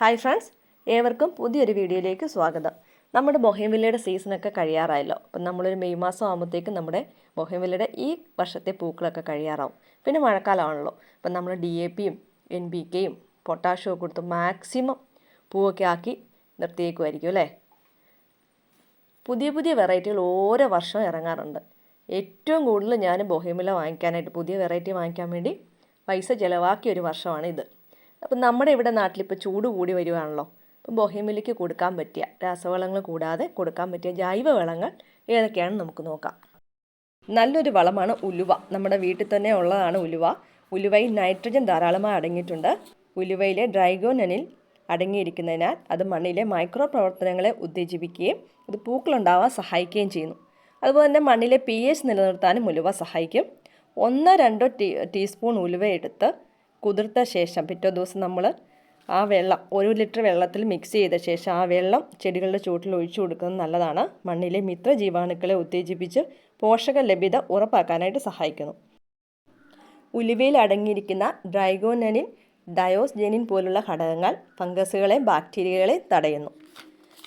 Hi friends ഏവർക്കും പുതിയൊരു വീഡിയോയിലേക്ക് സ്വാഗതം. നമ്മുടെ ബൊഹേമില്ലയുടെ സീസണൊക്കെ കഴിയാറായല്ലോ. അപ്പം നമ്മളൊരു മെയ് മാസം ആകുമ്പോഴത്തേക്കും നമ്മുടെ ബൊഹേമില്ലയുടെ ഈ വർഷത്തെ പൂക്കളൊക്കെ കഴിയാറാവും. പിന്നെ മഴക്കാലമാണല്ലോ. അപ്പം നമ്മൾ ഡി എ പിയും എൻ ബി കെയും പൊട്ടാഷ്യം ഒക്കെ കൊടുത്ത് മാക്സിമം പൂവൊക്കെ ആക്കി നിർത്തിയേക്കുമായിരിക്കും അല്ലേ? പുതിയ പുതിയ വെറൈറ്റികൾ ഓരോ വർഷവും ഇറങ്ങാറുണ്ട്. ഏറ്റവും കൂടുതൽ ഞാൻ ബൊഹേമില വാങ്ങിക്കാനായിട്ട് പുതിയ വെറൈറ്റി വാങ്ങിക്കാൻ വേണ്ടി പൈസ ചിലവാക്കിയ ഒരു വർഷമാണ് ഇത് അപ്പം നമ്മുടെ ഇവിടെ നാട്ടിൽ നാട്ടിലിപ്പോൾ ചൂട് കൂടി വരുവാണല്ലോ. അപ്പം ബൊഹേമിലേക്ക് കൊടുക്കാൻ പറ്റിയ രാസവളങ്ങൾ കൂടാതെ കൊടുക്കാൻ പറ്റിയ ജൈവ വളങ്ങൾ നമുക്ക് നോക്കാം. നല്ലൊരു വളമാണ് ഉലുവ. നമ്മുടെ വീട്ടിൽ തന്നെ ഉള്ളതാണ് ഉലുവ. ഉലുവയിൽ നൈട്രജൻ ധാരാളമായി അടങ്ങിയിട്ടുണ്ട്. ഉലുവയിലെ ഡ്രൈഗോനനിൽ അടങ്ങിയിരിക്കുന്നതിനാൽ അത് മണ്ണിലെ മൈക്രോ പ്രവർത്തനങ്ങളെ ഉത്തേജിപ്പിക്കുകയും അത് പൂക്കളുണ്ടാവാൻ സഹായിക്കുകയും ചെയ്യുന്നു. അതുപോലെ തന്നെ മണ്ണിലെ പി എച്ച് നിലനിർത്താനും ഉലുവ സഹായിക്കും. ഒന്നോ രണ്ടോ ടീ ടീസ്പൂൺ ഉലുവ എടുത്ത് കുതിർത്ത ശേഷം പിറ്റേ ദിവസം നമ്മൾ ആ വെള്ളം ഒരു ലിറ്റർ വെള്ളത്തിൽ മിക്സ് ചെയ്ത ശേഷം ആ വെള്ളം ചെടികളുടെ ചൂട്ടിൽ ഒഴിച്ചു കൊടുക്കുന്നത് നല്ലതാണ്. മണ്ണിലെ മിത്ര ജീവാണുക്കളെ ഉത്തേജിപ്പിച്ച് പോഷക ലഭ്യത ഉറപ്പാക്കാനായിട്ട് സഹായിക്കുന്നു. ഉലുവയിൽ അടങ്ങിയിരിക്കുന്ന ഡ്രൈഗോനനിൻ ഡയോസ്ജെനിൻ പോലുള്ള ഘടകങ്ങൾ ഫംഗസുകളെ ബാക്ടീരിയകളെ തടയുന്നു.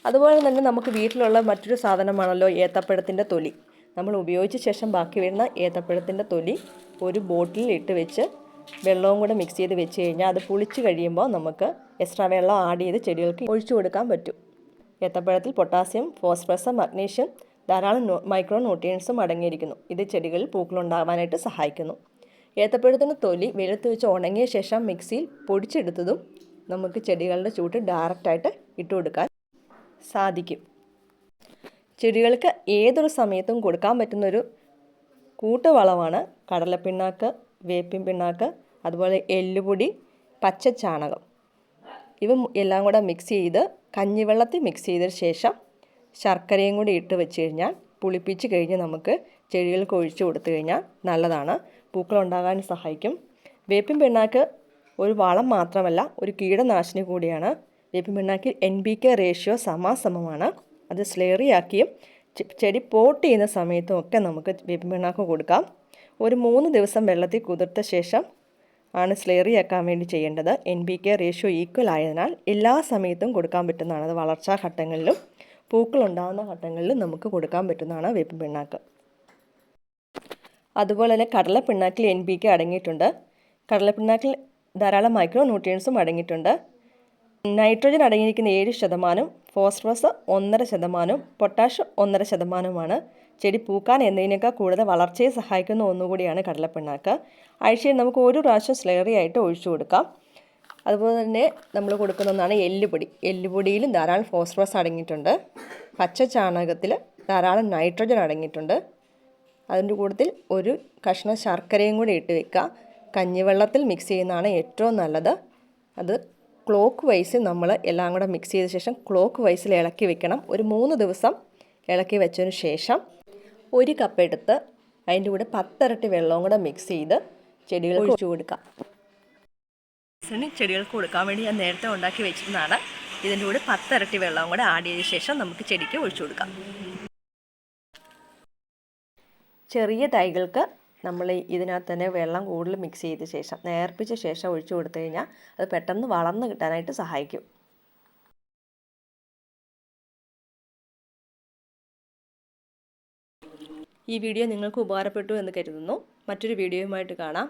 അതുപോലെ തന്നെ നമുക്ക് വീട്ടിലുള്ള മറ്റൊരു സാധനമാണല്ലോ ഏത്തപ്പഴത്തിന്റെ തൊലി. നമ്മൾ ഉപയോഗിച്ച ശേഷം ബാക്കി വരുന്ന ഏത്തപ്പഴത്തിന്റെ തൊലി ഒരു ബോട്ടിലിൽ ഇട്ട് വെച്ച് വെള്ളവും കൂടെ മിക്സ് ചെയ്ത് വെച്ച് കഴിഞ്ഞാൽ അത് പുളിച്ച് കഴിയുമ്പോൾ നമുക്ക് എക്സ്ട്രാ വെള്ളം ആഡ് ചെയ്ത് ചെടികൾക്ക് ഒഴിച്ചു കൊടുക്കാൻ പറ്റും. ഏത്തപ്പഴത്തിൽ പൊട്ടാസ്യം ഫോസ്ഫറസ് മഗ്നീഷ്യം ധാരാളം മൈക്രോ ന്യൂട്രിയൻസും അടങ്ങിയിരിക്കുന്നു. ഇത് ചെടികളിൽ പൂക്കളുണ്ടാകാനായിട്ട് സഹായിക്കുന്നു. ഏത്തപ്പഴത്തിന്റെ തൊലി വെളുത്ത് വെച്ച് ഉണങ്ങിയ ശേഷം മിക്സിയിൽ പൊടിച്ചെടുത്തതും നമുക്ക് ചെടികളുടെ ചൂട്ട് ഡയറക്റ്റായിട്ട് ഇട്ട് കൊടുക്കാൻ സാധിക്കും. ചെടികൾക്ക് ഏതൊരു സമയത്തും കൊടുക്കാൻ പറ്റുന്നൊരു കൂട്ടുവളമാണ് കടലപ്പിണ്ണാക്ക് വേപ്പിൻ പിണ്ണാക്ക് അതുപോലെ എല്ലുപൊടി പച്ചച്ചാണകം ഇവ എല്ലാം കൂടെ മിക്സ് ചെയ്ത് കഞ്ഞിവെള്ളത്തിൽ മിക്സ് ചെയ്ത ശേഷം ശർക്കരയും കൂടി ഇട്ട് വെച്ച് കഴിഞ്ഞാൽ പുളിപ്പിച്ച് കഴിഞ്ഞ് നമുക്ക് ചെടികൾക്ക് ഒഴിച്ചു കൊടുത്തു കഴിഞ്ഞാൽ നല്ലതാണ്. പൂക്കൾ ഉണ്ടാകാൻ സഹായിക്കും. വേപ്പിൻ പിണ്ണാക്ക് ഒരു വളം മാത്രമല്ല ഒരു കീടനാശിനി കൂടിയാണ്. വേപ്പിൻ പിണ്ണാക്കിൽ എൻ ബി കെ റേഷ്യോ സമാസമമാണ്. അത് സ്ലേറിയാക്കിയും ചെടി പോട്ട് ചെയ്യുന്ന സമയത്തും ഒക്കെ നമുക്ക് വേപ്പിൻ പിണ്ണാക്ക് കൊടുക്കാം. ഒരു മൂന്ന് ദിവസം വെള്ളത്തിൽ കുതിർത്ത ശേഷം ആണ് സ്ലേറിയാക്കാൻ വേണ്ടി ചെയ്യേണ്ടത്. N P K ratio equal ആയതിനാൽ എല്ലാ സമയത്തും കൊടുക്കാൻ പറ്റുന്നതാണ്. അത് വളർച്ചാ ഘട്ടങ്ങളിലും പൂക്കളുണ്ടാകുന്ന ഘട്ടങ്ങളിലും നമുക്ക് കൊടുക്കാൻ പറ്റുന്നതാണ് വേപ്പിൻ പിണ്ണാക്ക്. അതുപോലെ തന്നെ കടല പിണ്ണാക്കിൽ എൻ ബി കെ അടങ്ങിയിട്ടുണ്ട്. കടല പിണ്ണാക്കിൽ ധാരാളം മൈക്രോ ന്യൂട്രിയൻസും അടങ്ങിയിട്ടുണ്ട്. നൈട്രജൻ അടങ്ങിയിരിക്കുന്ന ഏഴ് ശതമാനം ഫോസ്ഫറസ് ഒന്നര ശതമാനവും പൊട്ടാഷ് ഒന്നര ശതമാനവുമാണ്. ചെടി പൂക്കാൻ എന്നതിനേക്കാൾ കൂടുതൽ വളർച്ചയെ സഹായിക്കുന്ന ഒന്നുകൂടിയാണ് കടലപ്പിണ്ണാക്ക്. ആഴ്ചയിൽ നമുക്ക് ഒരു പ്രാവശ്യം സ്ലേറി ആയിട്ട് ഒഴിച്ചു കൊടുക്കാം. അതുപോലെ തന്നെ നമ്മൾ കൊടുക്കുന്ന ഒന്നാണ് എല്ലുപൊടി. എല്ലുപൊടിയിലും ധാരാളം ഫോസ്ഫറസ് അടങ്ങിയിട്ടുണ്ട്. പച്ച ചാണകത്തിൽ ധാരാളം നൈട്രജൻ അടങ്ങിയിട്ടുണ്ട്. അതിന്റെ കൂട്ടത്തിൽ ഒരു കഷ്ണം ശർക്കരയും കൂടി ഇട്ട് വെക്കുക. കഞ്ഞിവെള്ളത്തിൽ മിക്സ് ചെയ്യുന്നതാണ് ഏറ്റവും നല്ലത്. അത് ക്ലോക്ക് വൈസ് നമ്മൾ എല്ലാം കൂടെ മിക്സ് ചെയ്ത ശേഷം ക്ലോക്ക് വൈസിൽ ഇളക്കി വെക്കണം. ഒരു മൂന്ന് ദിവസം ഇളക്കി വെച്ചതിന് ശേഷം ഒരു കപ്പ് എടുത്ത് അതിന്റെ കൂടെ പത്തരട്ടി വെള്ളവും കൂടെ മിക്സ് ചെയ്ത് ചെടികൾക്ക് ഒഴിച്ചു കൊടുക്കാം. ചെടികൾക്ക് കൊടുക്കാൻ വേണ്ടി ഞാൻ നേരത്തെ ഉണ്ടാക്കി വെച്ചിരുന്നതാണ്. ഇതിന്റെ കൂടെ പത്തരട്ടി വെള്ളവും കൂടെ ആഡ് ചെയ്ത ശേഷം നമുക്ക് ചെടിക്ക് ഒഴിച്ചു കൊടുക്കാം. ചെറിയ തൈകൾക്ക് നമ്മൾ ഇതിനകത്ത് തന്നെ വെള്ളം കൂടുതൽ മിക്സ് ചെയ്ത ശേഷം നേർപ്പിച്ച ശേഷം ഒഴിച്ചു കൊടുത്തു കഴിഞ്ഞാൽ അത് പെട്ടെന്ന് വളർന്ന് കിട്ടാനായിട്ട് സഹായിക്കും. ഈ വീഡിയോ നിങ്ങൾക്ക് ഉപകാരപ്പെട്ടു എന്ന് കരുതുന്നു. മറ്റൊരു വീഡിയോയുമായിട്ട് കാണാം.